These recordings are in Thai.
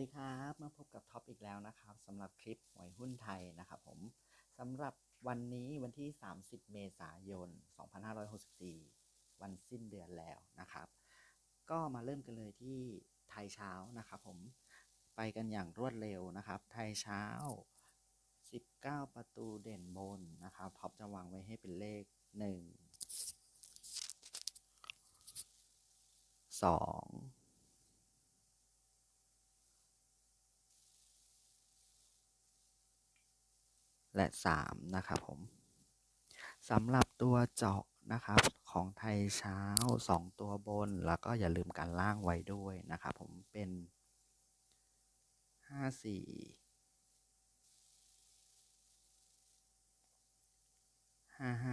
ดีครับมาพบกับท็อปอีกแล้วนะครับสำหรับคลิปหวยหุ้นไทยนะครับผมสำหรับวันนี้วันที่ 30 เมษายน 2564 วันสิ้นเดือนแล้วนะครับ ก็มาเริ่มกันเลยที่ไทยเช้านะครับผมไปกันอย่างรวดเร็วนะครับ ไทยเช้า 19 ประตูเด่นบนนะครับท็อปจะวางไว้ให้เป็นเลข 1 2 และ 3 นะครับผมสำหรับตัวเจาะนะครับของไทยเช้า 2 ตัวบน แล้วก็อย่าลืมการล่างไว้ด้วยนะครับผมเป็น 5 4 5 5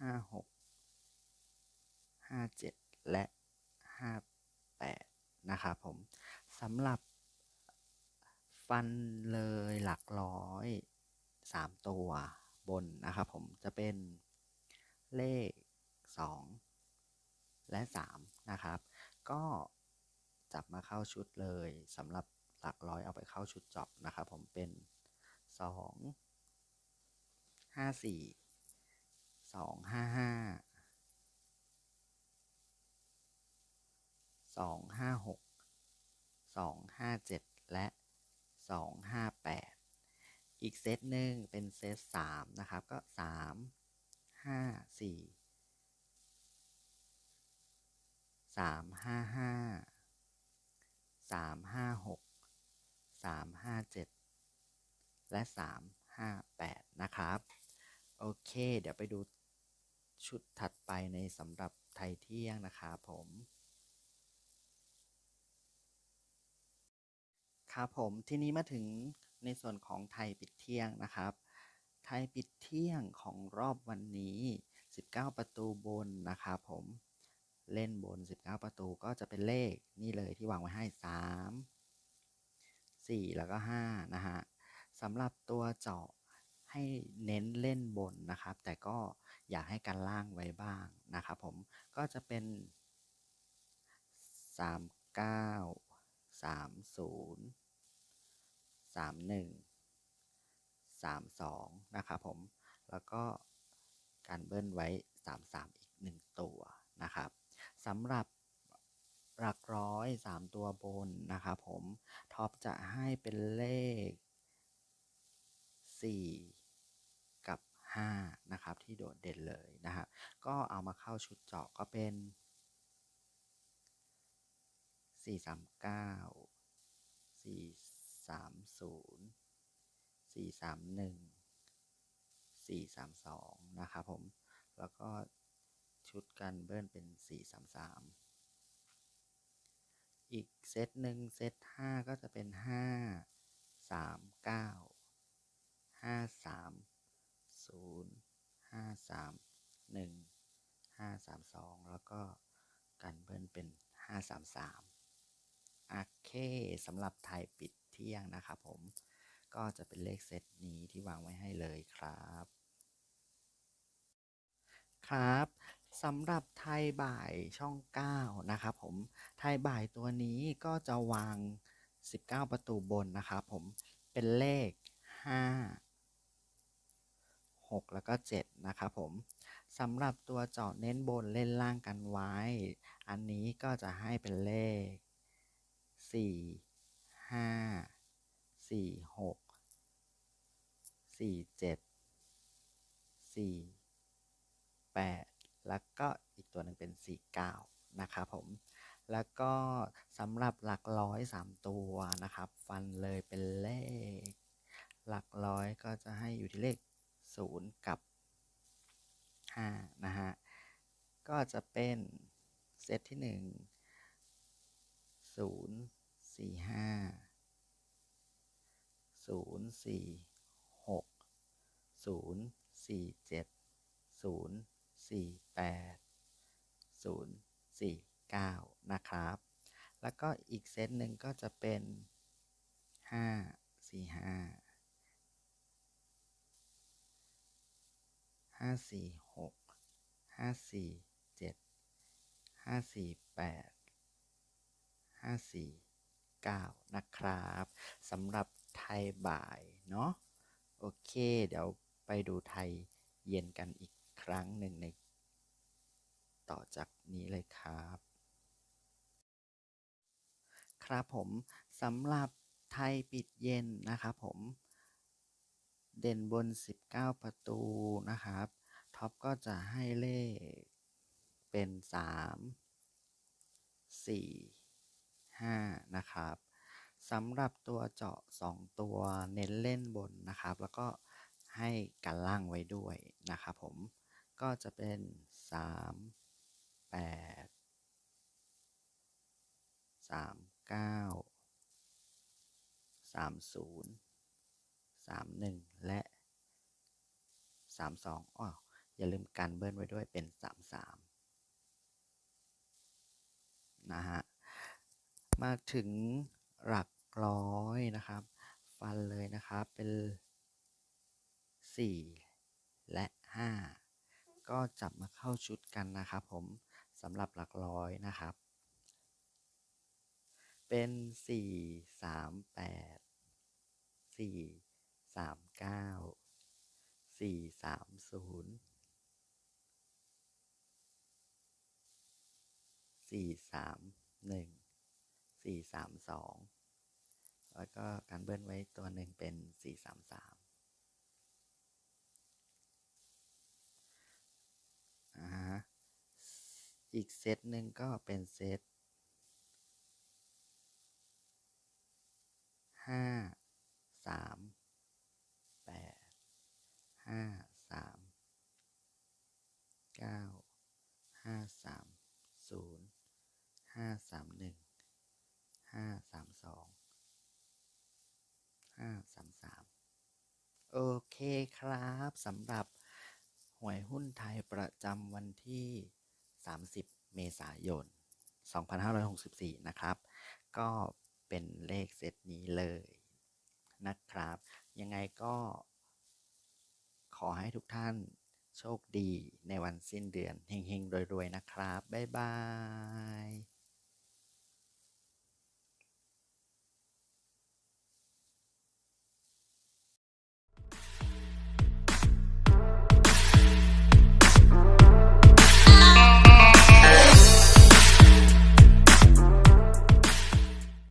5 6 5 7 และ 58 นะครับผมสำหรับฟันเลยหลักร้อย สามตัวบนนะครับผมจะเป็นเลขสองและสามนะครับ ก็จับมาเข้าชุดเลยสำหรับหลักร้อยเอาไปเข้าชุดจาะนะครับผมเป็นสองห้าสี่สองห้าห้าสองห้าหกสองห้าเจ็ดและสองห้าแปด อีกเซตหนึ่งเป็นเซตสามนะครับก็สามห้าสี่สามห้าห้าสามห้าหกสามห้าเจ็ดและสามห้าแปดนะครับ โอเค เดี๋ยวไปดูชุดถัดไปในสำหรับไทยเที่ยงนะครับผมครับผม ทีนี้มาถึง ในส่วนของไทยปิดเที่ยงนะครับ ไทยปิดเที่ยงของรอบวันนี้ 19 ประตูบนนะครับผมเล่นบน 19 ประตูก็จะเป็นเลขนี่เลยที่วางไว้ให้ 3 4 แล้วก็ 5 นะฮะสำหรับตัวเจาะให้เน้นเล่นบนนะครับ แต่ก็อยากให้กันล่างไว้บ้างนะครับผมก็จะเป็น 39 30 สามหนึ่งสามสองนะครับผม แล้วก็การเบิ้ลไว้สามสามอีกหนึ่งตัวนะครับสำหรับหลักร้อยสามตัวบนนะครับผมท็อปจะให้เป็นเลขสี่กับห้านะครับ ที่โดดเด่นเลยนะครับก็เอามาเข้าชุดเจาะก็เป็นสี่สามเก้า สามศูนย์สี่สามหนึ่งสี่สามสองนะครับผม แล้วก็ชุดกันเบิ้ลเป็นสี่สามสามอีกเซตหนึ่งเซตห้าก็จะเป็นห้าสามเก้าห้าสามศูนย์ห้าสามหนึ่งห้าสามสองแล้วก็กันเบิ้ลเป็นห้าสามสามโอเคสำหรับไทยปิด ที่ยงนะครับผมก็จะเป็นเลขเซตนี้ที่วางไว้ให้เลยครับ ครับสำหรับไทยบ่ายช่อง 9 นะครับผมไทยบ่ายตัวนี้ก็จะวาง 19 ประตูบนนะครับผมเป็นเลข 5 6 แล้วก็ 7 นะครับผมสำหรับตัวเจาะเน้นบนเล่นล่างกันไว้ อันนี้ก็จะให้เป็นเลข 4 5สี่หกสี่เจ็ดสี่แปดแล้วก็อีกตัวหนึ่งเป็นสี่เก้านะครับผม แล้วก็สำหรับหลักร้อยสามตัวนะครับ ฟันเลยเป็นเลข หลักร้อยก็จะให้อยู่ที่เลขศูนย์กับห้านะฮะ ก็จะเป็นเซตที่หนึ่งศูนย์ สี่ห้าศูนย์สี่หกศูนย์สี่เจ็ดศูนย์สี่แปดศูนย์สี่เก้านะครับ แล้วก็อีกเซตหนึ่งก็จะเป็นห้าสี่ห้าห้าสี่หกห้าสี่เจ็ดห้าสี่แปดห้าสี่ 9 นะครับสำหรับไทยบ่ายเนาะโอเคเดี๋ยวไปดูไทยเย็นกันอีกครั้งหนึ่งในต่อจากนี้เลยครับ ครับผมสำหรับไทยปิดเย็นนะครับผม เด่นบน 19 ประตูนะครับ ท็อปก็จะให้เลขเป็น 3 4 5 นะครับสำหรับตัวเจาะ 2 ตัวเน้นเล่นบนนะครับ แล้วก็ให้กันล่างไว้ด้วยนะครับผมก็จะเป็น 3 8 3 9 30 31 และ 32อ้ออย่าลืมกันเบิ้ลไว้ด้วยเป็น 33นะฮะ มาถึงหลักร้อยนะครับ ฟันเลยนะครับเป็น 4 และ 5 ก็จับมาเข้าชุดกันนะครับผมสำหรับหลักร้อยนะครับ เป็น 4 3 8 4 3 9 4 3 0สี่สามหนึ่ง สี่สามสองแล้วก็การเบิ้ลไว้ตัวหนึ่งเป็นสี่สามสามอ่าฮะอีกเซตหนึ่งก็เป็นเซตห้าสามแปดห้าสามเก้าห้าสามศูนย์ห้าสามหนึ่งห้าสามสองห้าสามสามโอเค ครับสำหรับหวยหุ้นไทยประจำวันที่ 30 เมษายน 2564 นะครับ ก็เป็นเลขเซตนี้เลยนะครับ ยังไงก็ขอให้ทุกท่านโชคดีในวันสิ้นเดือนเฮงๆรวยๆนะครับ บ๊ายบาย